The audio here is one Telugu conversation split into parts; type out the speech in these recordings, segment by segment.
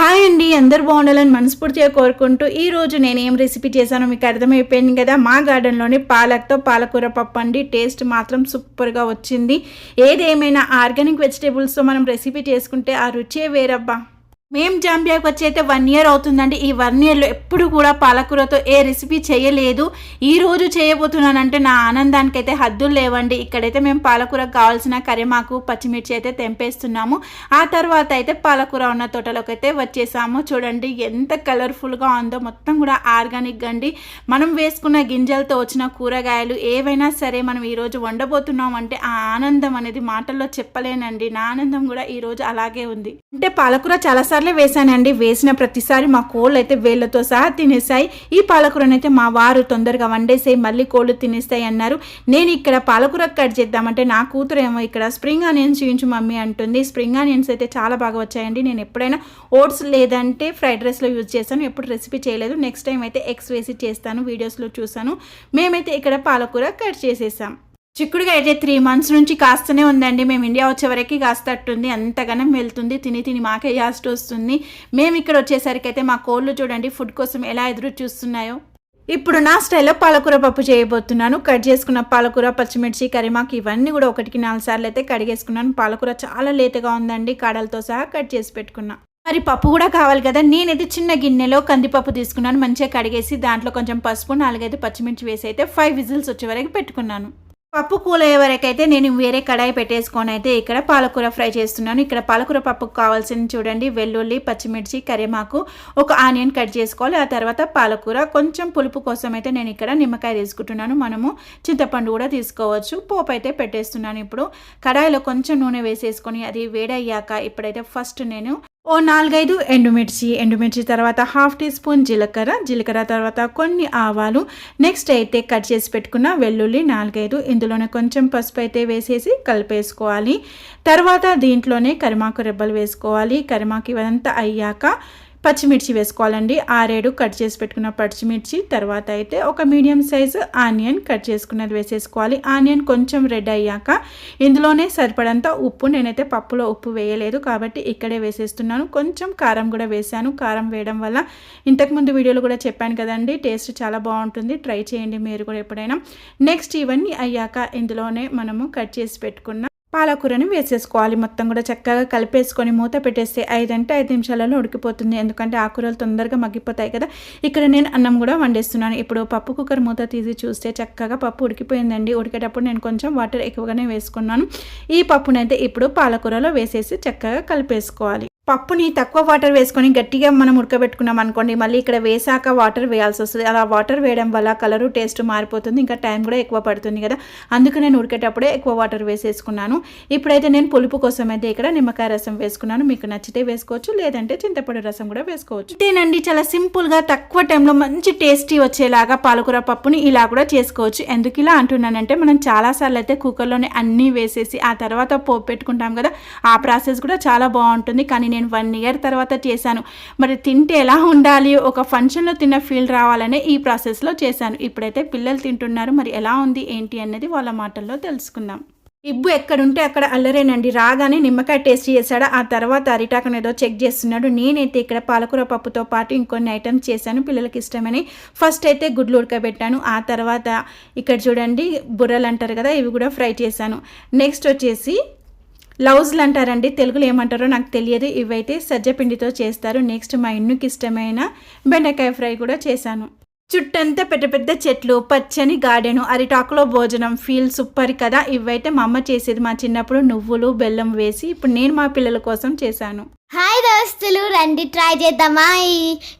హాయ్ అండి అందరు బాగుండాలని మనస్ఫూర్తిగా కోరుకుంటూ ఈరోజు నేను ఏం రెసిపీ చేశానో మీకు అర్థమైపోయింది కదా. మా గార్డెన్లోని పాలక్తో పాలకూర పప్పు అండి. టేస్ట్ మాత్రం సూపర్గా వచ్చింది. ఏదేమైనా ఆర్గానిక్ వెజిటేబుల్స్తో మనం రెసిపీ చేసుకుంటే ఆ రుచే వేరబ్బా. మేము జాంబియాకి వచ్చి అయితే వన్ ఇయర్ అవుతుందండి. ఈ వన్ ఇయర్లో ఎప్పుడు కూడా పాలకూరతో ఏ రెసిపీ చేయలేదు. ఈ రోజు చేయబోతున్నానంటే నా ఆనందానికి అయితే హద్దులు లేవండి. ఇక్కడైతే మేము పాలకూరకు కావాల్సిన కరిమాకు పచ్చిమిర్చి అయితే తెంపేస్తున్నాము. ఆ తర్వాత అయితే పాలకూర ఉన్న తోటలోకి అయితే వచ్చేసాము. చూడండి ఎంత కలర్ఫుల్గా ఉందో మొత్తం కూడా ఆర్గానిక్ అండి. మనం వేసుకున్న గింజలతో వచ్చిన కూరగాయలు ఏవైనా సరే మనం ఈరోజు వండబోతున్నాం అంటే ఆ ఆనందం అనేది మాటల్లో చెప్పలేనండి. నా ఆనందం కూడా ఈరోజు అలాగే ఉంది. అంటే పాలకూర చాలాసార్లు వేసానండి వేసిన ప్రతిసారి మా కోళ్ళు అయితే వేళ్ళతో సహా తినేసాయి ఈ పాలకూరనైతే మా వారు తొందరగా వండేసాయి మళ్ళీ కోళ్ళు తినేస్తాయి అన్నారు. నేను ఇక్కడ పాలకూర కట్ చేద్దామంటే నా కూతురు ఏమో ఇక్కడ స్ప్రింగ్ ఆనియన్స్ చూపించు మమ్మీ అంటుంది. స్ప్రింగ్ ఆనియన్స్ అయితే చాలా బాగా వచ్చాయండి. నేను ఎప్పుడైనా ఓట్స్ లేదంటే ఫ్రైడ్ రైస్లో యూజ్ చేస్తాను ఎప్పుడు రెసిపీ చేయలేదు. నెక్స్ట్ టైం అయితే ఎగ్స్ వేసి చేస్తాను. వీడియోస్లో చూసాను మేమైతే ఇక్కడ పాలకూర కట్ చేసేసాం. చిక్కుడుగా అయితే త్రీ మంత్స్ నుంచి కాస్తనే ఉందండి. మేము ఇండియా వచ్చే వరకు కాస్తట్టుంది. అంతగానం వెళ్తుంది. తిని తిని మాకే యాస్ట్ వస్తుంది. మేము ఇక్కడ వచ్చేసరికి అయితే మా కోళ్ళు చూడండి ఫుడ్ కోసం ఎలా ఎదురు చూస్తున్నాయో. ఇప్పుడు నా స్టైల్లో పాలకూర పప్పు చేయబోతున్నాను. కట్ చేసుకున్న పాలకూర పచ్చిమిర్చి కరిమాకు ఇవన్నీ కూడా ఒకటికి నాలుగు సార్లు అయితే కడిగేసుకున్నాను. పాలకూర చాలా లేతగా ఉందండి. కాడలతో సహా కట్ చేసి పెట్టుకున్నా. మరి పప్పు కూడా కావాలి కదా. నేనైతే చిన్న గిన్నెలో కందిపప్పు తీసుకున్నాను. మంచిగా కడిగేసి దాంట్లో కొంచెం పసుపు నాలుగైదు పచ్చిమిర్చి వేసి అయితే ఫైవ్ విజిల్స్ వచ్చే వరకు పెట్టుకున్నాను. పప్పు కూలయ్యే వరకైతే నేను వేరే కడాయి పెట్టేసుకొని అయితే ఇక్కడ పాలకూర ఫ్రై చేస్తున్నాను. ఇక్కడ పాలకూర పప్పుకు కావాల్సింది చూడండి వెల్లుల్లి పచ్చిమిర్చి కరివేమాకు ఒక ఆనియన్ కట్ చేసుకోవాలి. ఆ తర్వాత పాలకూర కొంచెం పులుపు కోసం అయితే నేను ఇక్కడ నిమ్మకాయ తీసుకుంటున్నాను. మనము చింతపండు కూడా తీసుకోవచ్చు. పోపు అయితే పెట్టేస్తున్నాను ఇప్పుడు. కడాయిలో కొంచెం నూనె వేసేసుకొని అది వేడయ్యాక ఇప్పుడైతే ఫస్ట్ నేను ఓ నాలుగైదు ఎండుమిర్చి ఎండుమిర్చి తర్వాత హాఫ్ టీ స్పూన్ జీలకర్ర జీలకర్ర తర్వాత కొన్ని ఆవాలు. నెక్స్ట్ అయితే కట్ చేసి పెట్టుకున్న వెల్లుల్లి నాలుగైదు. ఇందులోనే కొంచెం పసుపు అయితే వేసేసి కలిపేసుకోవాలి. తర్వాత దీంట్లోనే కరిమాకు రెబ్బలు వేసుకోవాలి. కరిమాకు ఇవంతా అయ్యాక పచ్చిమిర్చి వేసుకోవాలండి. ఆరేడు కట్ చేసి పెట్టుకున్న పచ్చిమిర్చి తర్వాత అయితే ఒక మీడియం సైజు ఆనియన్ కట్ చేసుకున్నది వేసేసుకోవాలి. ఆనియన్ కొంచెం రెడ్ అయ్యాక ఇందులోనే సరిపడంత ఉప్పు నేనైతే పప్పులో ఉప్పు వేయలేదు కాబట్టి ఇక్కడే వేసేస్తున్నాను. కొంచెం కారం కూడా వేసాను కారం వేయడం వల్ల ఇంతకుముందు వీడియోలో కూడా చెప్పాను కదండి టేస్ట్ చాలా బాగుంటుంది. ట్రై చేయండి మీరు కూడా ఎప్పుడైనా. నెక్స్ట్ ఇవన్నీ అయ్యాక ఇందులోనే మనము కట్ చేసి పెట్టుకున్న పాలకూరని వేసేసుకోవాలి. మొత్తం కూడా చక్కగా కలిపేసుకొని మూత పెట్టేస్తే ఐదంటే ఐదు నిమిషాలలో ఉడికిపోతుంది. ఎందుకంటే ఆకుకూరలు తొందరగా మగ్గిపోతాయి కదా. ఇక్కడ నేను అన్నం కూడా వండేస్తున్నాను. ఇప్పుడు పప్పు కుక్కర్ మూత తీసి చూస్తే చక్కగా పప్పు ఉడికిపోయిందండి. ఉడికేటప్పుడు నేను కొంచెం వాటర్ ఎక్కువగానే వేసుకున్నాను. ఈ పప్పునైతే ఇప్పుడు పాలకూరలో వేసేసి చక్కగా కలిపేసుకోవాలి. పప్పుని తక్కువ వాటర్ వేసుకొని గట్టిగా మనం ఉడకబెట్టుకున్నాం అనుకోండి మళ్ళీ ఇక్కడ వేసాక వాటర్ వేయాల్సి వస్తుంది. అలా వాటర్ వేయడం వల్ల కలరు టేస్ట్ మారిపోతుంది. ఇంకా టైం కూడా ఎక్కువ పడుతుంది కదా. అందుకు నేను ఉడికేటప్పుడే ఎక్కువ వాటర్ వేసేసుకున్నాను. ఇప్పుడైతే నేను పులుపు కోసం అయితే ఇక్కడ నిమ్మకాయ రసం వేసుకున్నాను. మీకు నచ్చితే వేసుకోవచ్చు లేదంటే చింతపండు రసం కూడా వేసుకోవచ్చు. ఇదేనండి చాలా సింపుల్గా తక్కువ టైంలో మంచి టేస్టీ వచ్చేలాగా పాలకూర పప్పుని ఇలా కూడా చేసుకోవచ్చు. ఎందుకు ఇలా అంటున్నానంటే మనం చాలాసార్లు అయితే కుక్కర్లోనే అన్నీ వేసేసి ఆ తర్వాత పోపు పెట్టుకుంటాం కదా ఆ ప్రాసెస్ కూడా చాలా బాగుంటుంది. కానీ నేను నేను వన్ ఇయర్ తర్వాత చేశాను. మరి తింటే ఎలా ఉండాలి? ఒక ఫంక్షన్లో తిన్న ఫీల్ రావాలనే ఈ ప్రాసెస్లో చేశాను. ఇప్పుడైతే పిల్లలు తింటున్నారు. మరి ఎలా ఉంది? ఏంటి? అన్నది వాళ్ళ మాటల్లో తెలుసుకుందాం. ఇబ్బు ఎక్కడుంటే అక్కడ అల్లరేనండి. రాగానే నిమ్మకాయ టేస్ట్ చేశాడు? ఆ తర్వాత అరిటాకను ఏదో చెక్ చేస్తున్నాడు. నేనైతే ఇక్కడ పాలకూర పప్పుతో పాటు ఇంకొన్ని ఐటమ్స్ చేశాను పిల్లలకి ఇష్టమని. ఫస్ట్ అయితే గుడ్లు ఉడకబెట్టాను. ఆ తర్వాత ఇక్కడ చూడండి బుర్రలు అంటారు కదా ఇవి కూడా ఫ్రై చేశాను. నెక్స్ట్ వచ్చేసి లౌజ్లు అంటారండి తెలుగులో ఏమంటారో నాకు తెలియదు. ఇవైతే సజ్జపిండితో చేస్తారు. నెక్స్ట్ మా ఇన్నుకి ఇష్టమైన బెండకాయ ఫ్రై కూడా చేశాను. చుట్టంతా పెద్ద పెద్ద చెట్లు పచ్చని గార్డెను అరిటాకులో భోజనం ఫీల్ సూపర్ కదా. ఇవైతే మా అమ్మ చేసేది మా చిన్నప్పుడు నువ్వులు బెల్లం వేసి ఇప్పుడు నేను మా పిల్లల కోసం చేశాను. హాయ్ దోస్తులు రండి ట్రై చేద్దామా?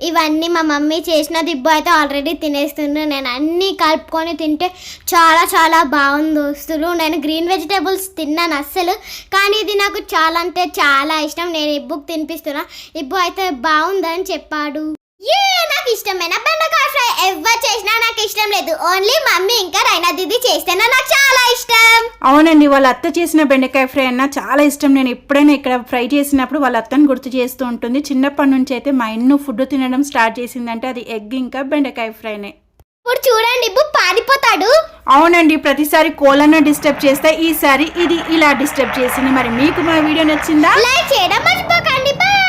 ఇవన్నీ మా మమ్మీ చేసిన దిబ్బు అయితే ఆల్రెడీ తినేస్తుంది నేను అన్నీ కలుపుకొని తింటే చాలా చాలా బాగుంది దోస్తులు. నేను గ్రీన్ వెజిటేబుల్స్ తిన్నాను అస్సలు కానీ ఇది నాకు చాలా అంటే చాలా ఇష్టం. నేను ఇబ్బుక్ తినిపిస్తున్నా. ఇబ్బు అయితే బాగుందని చెప్పాడు. ఏ నాకు ఇష్టమైన బెండకాయ ఫ్రై ఎవరు చేసినా నాకు ఇష్టం లేదు. ఓన్లీ మమ్మీ ఇంకా రైనా దీది చేస్తేనే నాకు చాలా ఇష్టం. అవునండి వాళ్ళ అత్త చేసిన బెండకాయ ఫ్రై అన్న చాలా ఇష్టం. నేను ఎప్పుడైనా ఇక్కడ ఫ్రై చేసినప్పుడు వాళ్ళ అత్తని గుర్తు చేస్తూ ఉంటుంది. చిన్నప్పటి నుంచి అయితే మా ఇన్ను ఫుడ్ తినడం స్టార్ట్ చేసిందంటే అది ఎగ్ ఇంకా బెండకాయ ఫ్రైనే. ఇప్పుడు చూడండి ఇబ్బు పారిపోతాడు. అవునండి ప్రతిసారి కోళ్ళను డిస్టర్బ్ చేస్తే ఈసారి ఇది ఇలా డిస్టర్బ్ చేసింది. మరి మీకు మా వీడియో నచ్చిందా? లైక్ చేయడం